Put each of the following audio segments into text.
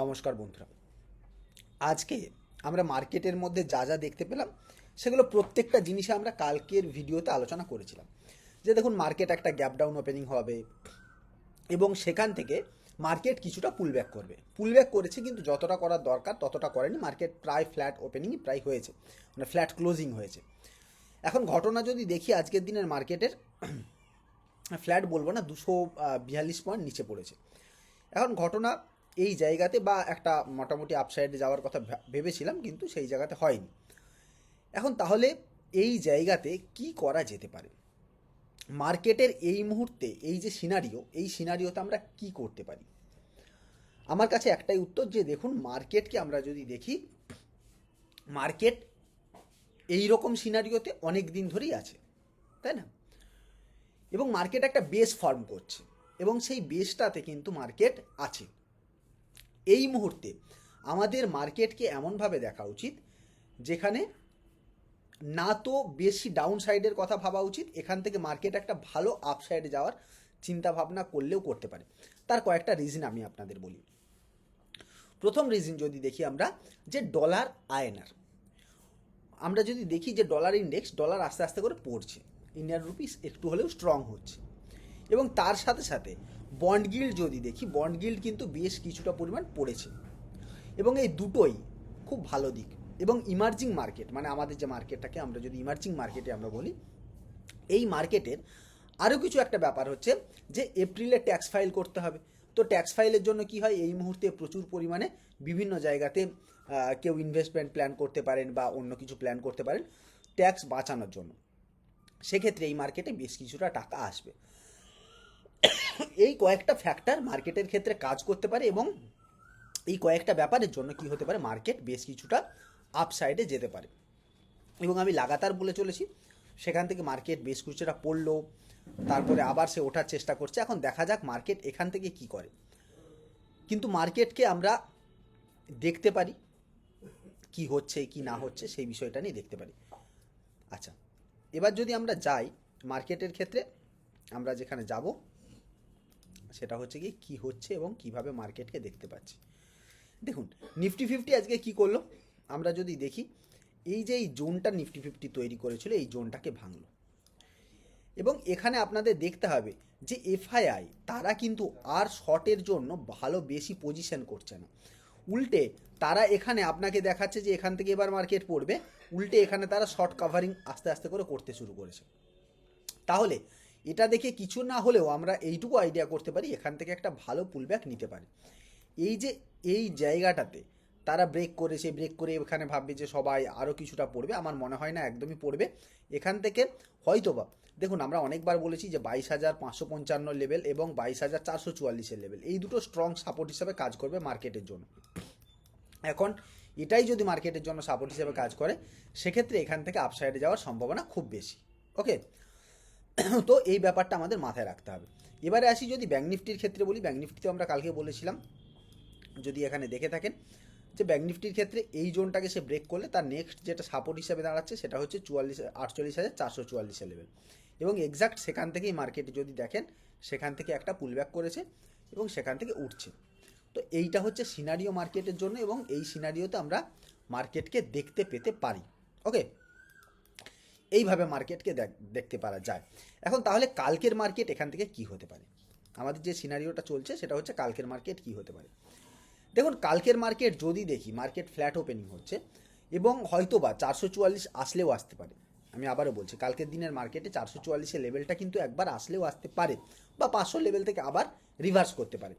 নমস্কার বন্ধুরা। আজকে আমরা মার্কেটের মধ্যে যা যা দেখতে পেলাম, সেগুলো প্রত্যেকটা জিনিসে আমরা কালকের ভিডিওতে আলোচনা করেছিলাম। যে দেখুন মার্কেট একটা গ্যাপ ডাউন ওপেনিং হবে এবং সেখান থেকে মার্কেট কিছুটা পুলব্যাক করবে। পুলব্যাক করেছে কিন্তু যতটা করার দরকার, ততটা করেনি। মার্কেট প্রায় ফ্ল্যাট ওপেনিংই প্রায় হয়েছে মানে ফ্ল্যাট ক্লোজিং হয়েছে। এখন ঘটনা যদি দেখি আজকের দিনের মার্কেটের ফ্ল্যাট বলব না, দুশো বিয়াল্লিশ পয়েন্ট নিচে পড়েছে। এখন ঘটনা এই জায়গাতে বা একটা মোটামুটি আপসাইডে যাওয়ার কথা ভেবেছিলাম, কিন্তু সেই জায়গাতে হয়নি। এখন তাহলে এই জায়গাতে কি করা যেতে পারে? মার্কেটের এই মুহূর্তে এই যে সিনারিও এই সিনারিওতে আমরা কি করতে পারি? আমার কাছে একটাই উত্তর যে দেখুন, মার্কেটকে আমরা যদি দেখি, মার্কেট এই রকম সিনারিওতে অনেক দিন ধরেই আছে, তাই না? এবং মার্কেট একটা বেস ফর্ম করছে, এবং সেই বেসটাতে কিন্তু মার্কেট আছে। এই মুহূর্তে আমাদের মার্কেটকে এমনভাবে দেখা উচিত, যেখানে না তো বেশি ডাউন সাইডের কথা ভাবা উচিত, এখান থেকে মার্কেট একটা ভালো আপসাইডে যাওয়ার চিন্তা ভাবনা করলেও করতে পারে। তার কয়েকটা রিজন আমি আপনাদের বলি। প্রথম রিজন যদি দেখি আমরা, যে ডলার আয়নার। আমরা যদি দেখি যে ডলার ইন্ডেক্স ডলার আস্তে আস্তে করে পড়ছে। ইন্ডিয়ান রুপিস একটু হলেও স্ট্রং হচ্ছে। এবং তার সাথে সাথে বন্ড গিল্ড যদি দেখি, বন্ড গিল্ড কিন্তু বেশ কিছুটা পরিমাণ পড়েছে। এবং এই দুটোই খুব ভালো দিক। এবং ইমার্জিং মার্কেট মানে আমাদের যে মার্কেটটাকে আমরা যদি ইমার্জিং মার্কেটে আমরা বলি, এই মার্কেটের আরও কিছু একটা ব্যাপার হচ্ছে যে এপ্রিলে ট্যাক্স ফাইল করতে হবে। তো ট্যাক্স ফাইলের জন্য কি হয়? এই মুহূর্তে প্রচুর পরিমাণে বিভিন্ন জায়গাতে কেউ ইনভেস্টমেন্ট প্ল্যান করতে পারেন বা অন্য কিছু প্ল্যান করতে পারেন ট্যাক্স বাঁচানোর জন্য। সেক্ষেত্রে এই মার্কেটে বেশ কিছুটা টাকা আসবে। এই কয়েকটা ফ্যাক্টর মার্কেটের ক্ষেত্রে কাজ করতে পারে এবং এই কয়েকটা ব্যাপারের জন্য কি হতে পারে মার্কেট বেশ কিছুটা আপসাইডে যেতে পারে। এবং আমি লাগাতার বলে চলেছি, সেখান থেকে মার্কেট বেশ কিছুটা পড়ল, তারপরে আবার সে ওঠার চেষ্টা করছে। এখন দেখা যাক মার্কেট এখান থেকে কি করে। কিন্তু মার্কেটকে আমরা দেখতে পারি, কি হচ্ছে, কি না হচ্ছে, সেই বিষয়টা নিয়ে দেখতে পারি। আচ্ছা এবার যদি আমরা যাই মার্কেটের ক্ষেত্রে, আমরা যেখানে যাব সেটা হচ্ছে কি কি হচ্ছে এবং কীভাবে মার্কেটকে দেখতে পাচ্ছি। দেখুন নিফটি ফিফটি আজকে কি করল? আমরা যদি দেখি, এই যে এই জোনটা নিফটি ফিফটি তৈরি করেছিল, এই জোনটাকে ভাঙলো। এবং এখানে আপনাদের দেখতে হবে যে এফআইআই তারা কিন্তু আর শর্টের জন্য ভালো বেশি পজিশন করছে না। উল্টে তারা এখানে আপনাকে দেখাচ্ছে যে এখান থেকে এবার মার্কেট পড়বে, উল্টে এখানে তারা শর্ট কাভারিং আস্তে আস্তে করে করতে শুরু করেছে। তাহলে এটা দেখে কিছু না হলেও আমরা এইটুকু আইডিয়া করতে পারি, এখান থেকে একটা ভালো পুলব্যাক নিতে পারি। এই যে এই জায়গাটাতে তারা ব্রেক করেছে ব্রেক করে এখানে ভাববে যে সবাই আরও কিছুটা পড়বে, আমার মনে হয় না একদমই পড়বে। এখান থেকে হয়তো বা দেখুন আমরা অনেকবার বলেছি যে বাইশ হাজার পাঁচশো পঞ্চান্ন লেভেল এবং বাইশ হাজার চারশো চুয়াল্লিশের লেভেল এই দুটো স্ট্রং সাপোর্ট হিসাবে কাজ করবে মার্কেটের জন্য। এখন এটাই যদি মার্কেটের জন্য সাপোর্ট হিসেবে কাজ করে, সেক্ষেত্রে এখান থেকে আপসাইডে যাওয়ার সম্ভাবনা খুব বেশি ওকে তো এই ব্যাপারটা আমাদের মাথায় রাখতে হবে। এবারে আসি যদি ব্যাঙ্ক নিফটির ক্ষেত্রে বলি ব্যাঙ্ক নিফটিতে আমরা কালকে বলেছিলাম, যদি এখানে দেখে থাকেন যে ব্যাঙ্ক নিফটির ক্ষেত্রে এই জোনটাকে সে ব্রেক করলে তার নেক্সট যেটা সাপোর্ট হিসাবে দাঁড়াচ্ছে সেটা হচ্ছে চুয়াল্লিশ, আটচল্লিশ হাজার চারশো চুয়াল্লিশের লেভেল এবং এক্সাক্ট সেখান থেকেই মার্কেটে যদি দেখেন, সেখান থেকে একটা পুলব্যাক করেছে এবং সেখান থেকে উঠছে। তো এইটা হচ্ছে সিনারিও মার্কেটের জন্য এবং এই সিনারিওতে আমরা মার্কেটকে দেখতে পেতে পারি। ওকে এইভাবে মার্কেটকে দেখ- দেখতে পারা যায়। এখন তাহলে কালকের মার্কেট এখান থেকে কি হতে পারে? আমাদের যে সিনারিওটা চলছে, সেটা হচ্ছে কালকের মার্কেট কি হতে পারে? দেখুন, কালকের মার্কেট যদি দেখি, মার্কেট ফ্ল্যাট ওপেনিং হচ্ছে এবং হয়তো বা চারশো চুয়াল্লিশ আসলেও আসতে পারে। আমি আবারও বলছি, কালকের দিনের মার্কেটে চারশো চুয়াল্লিশের লেভেলটা কিন্তু একবার আসলেও আসতে পারে বা পাঁচশো লেভেল থেকে আবার রিভার্স করতে পারে।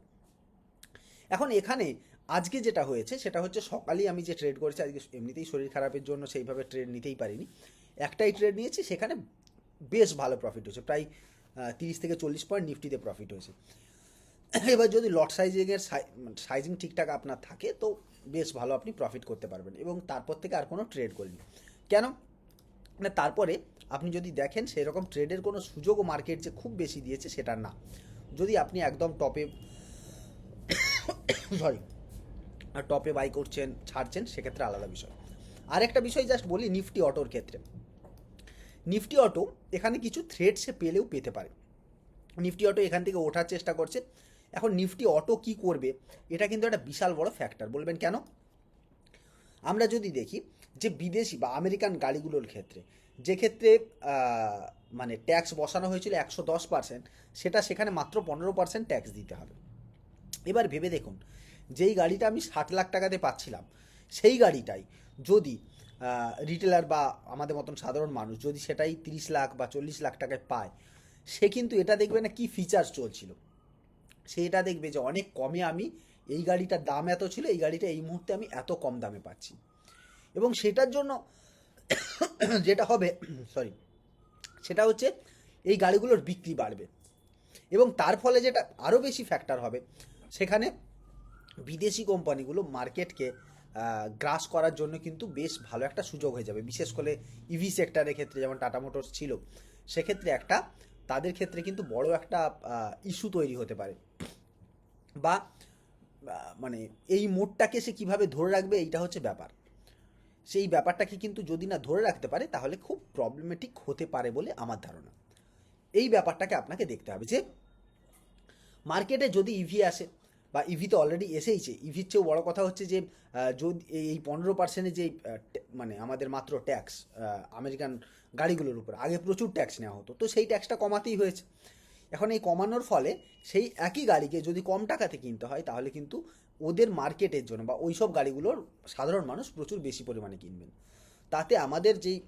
এখন এখানে আজকে যেটা হয়েছে, সেটা হচ্ছে সকালেই আমি যে ট্রেড করেছি, আজকে এমনিতেই শরীর খারাপের জন্য সেইভাবে ট্রেড নিতেই পারিনি। একটাই ট্রেড নিয়েছি, সেখানে বেশ ভালো প্রফিট হয়েছে। প্রায় তিরিশ থেকে চল্লিশ পয়েন্ট নিফটিতে প্রফিট হয়েছে। এবার যদি লট সাইজিংয়ের সাইজিং ঠিকঠাক আপনার থাকে, তো বেশ ভালো আপনি প্রফিট করতে পারবেন এবং তারপর থেকে আর কোনো ট্রেড করিনি কেন? না, তারপরে আপনি যদি দেখেন সেরকম ট্রেডের কোনো সুযোগও মার্কেট যে খুব বেশি দিয়েছে, সেটা না। যদি আপনি একদম টপে সরি টপে বাই করছেন, ছাড়ছেন, সেক্ষেত্রে আলাদা বিষয়। আরেকটা বিষয় জাস্ট বলি নিফটি অটোর ক্ষেত্রে। নিফটি অটো এখানে কিছু থ্রেড সে পেলেও পেতে পারে। নিফটি অটো এখান থেকে ওঠার চেষ্টা করছে। এখন নিফটি অটো কি করবে, এটা কিন্তু একটা বিশাল বড় ফ্যাক্টর বলবেন কেন? আমরা যদি দেখি যে বিদেশি বা আমেরিকান গাড়িগুলোর ক্ষেত্রে, যে ক্ষেত্রে মানে ট্যাক্স বসানো হয়েছিল একশো দশ পার্সেন্ট সেটা সেখানে মাত্র পনেরো পার্সেন্ট ট্যাক্স দিতে হবে। এবার ভেবে দেখুন, যেই গাড়িটা আমি ষাট লাখ টাকাতে পাচ্ছিলাম, সেই গাড়িটাই যদি রিটেলার বা আমাদের মতন সাধারণ মানুষ যদি সেটাই তিরিশ লাখ বা চল্লিশ লাখ টাকায় পায়, সে কিন্তু এটা দেখবে না কি ফিচার্স চলছিল। সে এটা দেখবে যে অনেক কমে আমি এই গাড়িটার দাম এত ছিল, এই গাড়িটা এই মুহূর্তে আমি এত কম দামে পাচ্ছি। এবং সেটার জন্য যেটা হবে সরি সেটা হচ্ছে এই গাড়িগুলোর বিক্রি বাড়বে। এবং তার ফলে যেটা আরও বেশি ফ্যাক্টর হবে, সেখানে বিদেশি কোম্পানিগুলো মার্কেটকে গ্রাস করার জন্য কিন্তু বেশ ভালো একটা সুযোগ হয়ে যাবে। বিশেষ করে ইভি সেক্টরের ক্ষেত্রে যেমন টাটা মোটরস ছিল, সেক্ষেত্রে একটা, তাদের ক্ষেত্রে কিন্তু বড় একটা ইস্যু তৈরি হতে পারে। বা মানে এই মোডটাকে সে কীভাবে ধরে রাখবে এইটা হচ্ছে ব্যাপার। সেই ব্যাপারটাকে কিন্তু যদি না ধরে রাখতে পারে, তাহলে খুব প্রবলেমেটিক হতে পারে বলে আমার ধারণা। এই ব্যাপারটাকে আপনাকে দেখতে হবে যে মার্কেটে যদি ইভি আসে বা ইভি তো অলরেডি এসেইছে ইভির চেয়েও বড় কথা হচ্ছে যে যদি এই পনেরো পার্সেন্টের যে মানে আমাদের মাত্র ট্যাক্স আমেরিকান গাড়িগুলোর উপর, আগে প্রচুর ট্যাক্স নেওয়া হতো, তো সেই ট্যাক্সটা কমাতেই হয়েছে। এখন এই কমানোর ফলে সেই একই গাড়িকে যদি কম টাকাতে কিনতে হয়, তাহলে কিন্তু ওদের মার্কেটের জন্য বা ওই সব গাড়িগুলোর সাধারণ মানুষ প্রচুর বেশি পরিমাণে কিনবেন। তাতে আমাদের যেই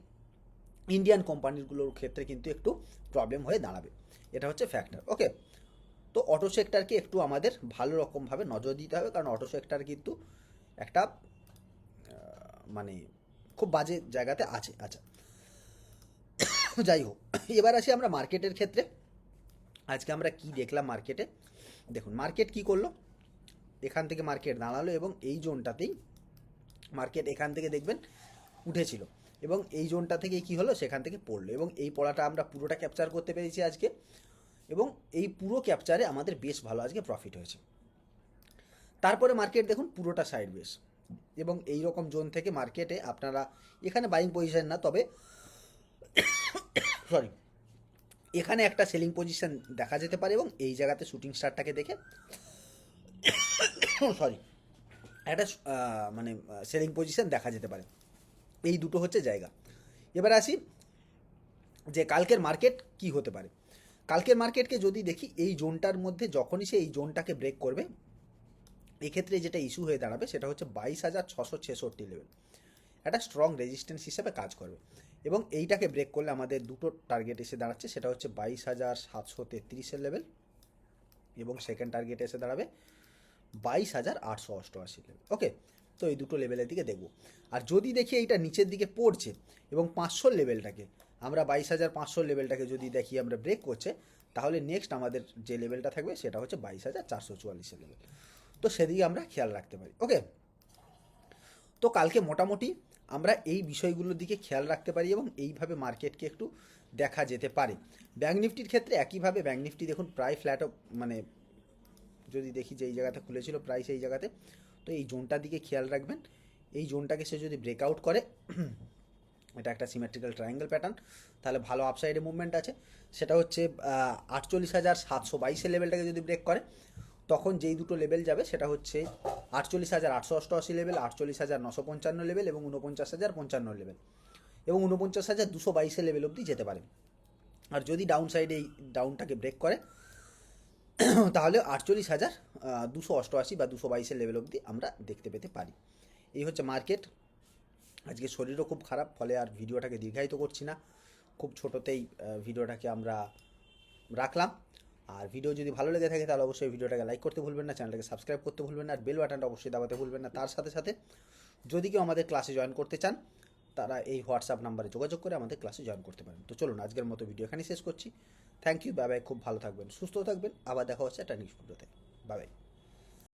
ইন্ডিয়ান কোম্পানিগুলোর ক্ষেত্রে কিন্তু একটু প্রবলেম হয়ে দাঁড়াবে। এটা হচ্ছে ফ্যাক্টর ওকে তো অটো সেক্টরকে একটু আমাদের ভালো রকমভাবে নজর দিতে হবে, কারণ অটো সেক্টর কিন্তু একটা মানে খুব বাজে জায়গাতে আছে। আচ্ছা যাই হোক, এবার আসি আমরা মার্কেটের ক্ষেত্রে। আজকে আমরা কি দেখলাম মার্কেটে দেখুন মার্কেট কি করল? এখান থেকে মার্কেট দাঁড়াল এবং এই জোনটাতেই মার্কেট এখান থেকে দেখবেন উঠেছিল এবং এই জোনটা থেকে কি হলো? সেখান থেকে পড়ল এবং এই পড়াটা আমরা পুরোটা ক্যাপচার করতে পেরেছি আজকে। এবং এই পুরো ক্যাপচারে আমাদের বেশ ভালো আজকে প্রফিট হয়েছে। তারপরে মার্কেট দেখুন পুরোটা সাইড বেস এবং এই রকম জোন থেকে মার্কেটে আপনারা এখানে বাইং পজিশন না, তবে সরি এখানে একটা সেলিং পজিশন দেখা যেতে পারে এবং এই জায়গাতে শুটিং স্টারটাকে দেখে সরি একটা মানে সেলিং পজিশন দেখা যেতে পারে। এই দুটো হচ্ছে জায়গা। এবার আসি যে কালকের মার্কেট কি হতে পারে। কালকের মার্কেটকে যদি দেখি, এই জোনটার মধ্যে যখনই সে এই জোনটাকে ব্রেক করবে, এক্ষেত্রে যেটা ইস্যু হয়ে দাঁড়াবে সেটা হচ্ছে বাইশ হাজার ছশো ছেষট্টি লেভেল একটা স্ট্রং রেজিস্ট্যান্স হিসেবে কাজ করবে। এবং এইটাকে ব্রেক করলে আমাদের দুটো টার্গেট এসে দাঁড়াচ্ছে, সেটা হচ্ছে বাইশ হাজার সাতশো তেত্রিশের লেভেল এবং সেকেন্ড টার্গেট এসে দাঁড়াবে বাইশ হাজার আটশো অষ্টআশি লেভেল ওকে তো এই দুটো লেভেলের দিকে দেখব। আর যদি দেখি এইটা নিচের দিকে পড়ছে এবং পাঁচশোর লেভেলটাকে আমরা বাইশ হাজার পাঁচশো লেভেলটাকে যদি দেখি, আমরা ব্রেক করছে, তাহলে নেক্সট আমাদের যে লেভেলটা থাকবে, সেটা হচ্ছে বাইশ হাজার চারশো চুয়াল্লিশের লেভেল তো সেদিকে আমরা খেয়াল রাখতে পারি ওকে তো কালকে মোটামুটি আমরা এই বিষয়গুলোর দিকে খেয়াল রাখতে পারি এবং এইভাবে মার্কেটকে একটু দেখা যেতে পারে। ব্যাঙ্ক নিফটির ক্ষেত্রে একইভাবে ব্যাঙ্ক নিফটি দেখুন, প্রায় ফ্ল্যাট মানে যদি দেখি যে এই জায়গাতে খুলেছিল, প্রায় সেই জায়গাতে। তো এই জোনটার দিকে খেয়াল রাখবেন। এই জোনটাকে সে যদি ব্রেকআউট করে এটা একটা সিমেট্রিক্যাল ট্রায়াঙ্গেল প্যাটার্ন তাহলে ভালো আপসাইডে মুভমেন্ট আছে। সেটা হচ্ছে আটচল্লিশ হাজার সাতশো বাইশের লেভেলটাকে যদি ব্রেক করে, তখন যেই দুটো লেভেল যাবে সেটা হচ্ছে আটচল্লিশ হাজার আটশো অষ্টআশি লেভেল আটচল্লিশ হাজার নশো পঞ্চান্ন লেভেল এবং উনপঞ্চাশ হাজার পঞ্চান্ন লেভেল এবং উনপঞ্চাশ হাজার দুশো বাইশের লেভেল অবধি যেতে পারে। আর যদি ডাউন সাইডে এই ডাউনটাকে ব্রেক করে, তাহলে আটচল্লিশ হাজার দুশো অষ্টআশি বা দুশো বাইশের লেভেল অবধি আমরা দেখতে পেতে পারি। এই হচ্ছে মার্কেট আজকে শরীরও খুব খারাপ, ফলে আর ভিডিওটাকে দীর্ঘায়িত করছি না। খুব ছোটোতেই ভিডিওটাকে আমরা রাখলাম। আর ভিডিও যদি ভালো লেগে থাকে, তাহলে অবশ্যই ভিডিওটাকে লাইক করতে ভুলবেন না, চ্যানেলটাকে সাবস্ক্রাইব করতে ভুলবেন না, আর বেল বাটনটা অবশ্যই দাবাতে ভুলবেন না। তার সাথে সাথে, যদি কেউ আমাদের ক্লাসে জয়েন করতে চান, তারা এই হোয়াটসঅ্যাপ নাম্বারে যোগাযোগ করে আমাদের ক্লাসে জয়েন করতে পারেন। তো চলুন, আজকের মতো ভিডিও এখানেই শেষ করছি। থ্যাংক ইউ বাই বাই খুব ভালো থাকবেন, সুস্থ থাকবেন। আবার দেখা হচ্ছে একটা নেক্সট ভিডিওতে বাই বাই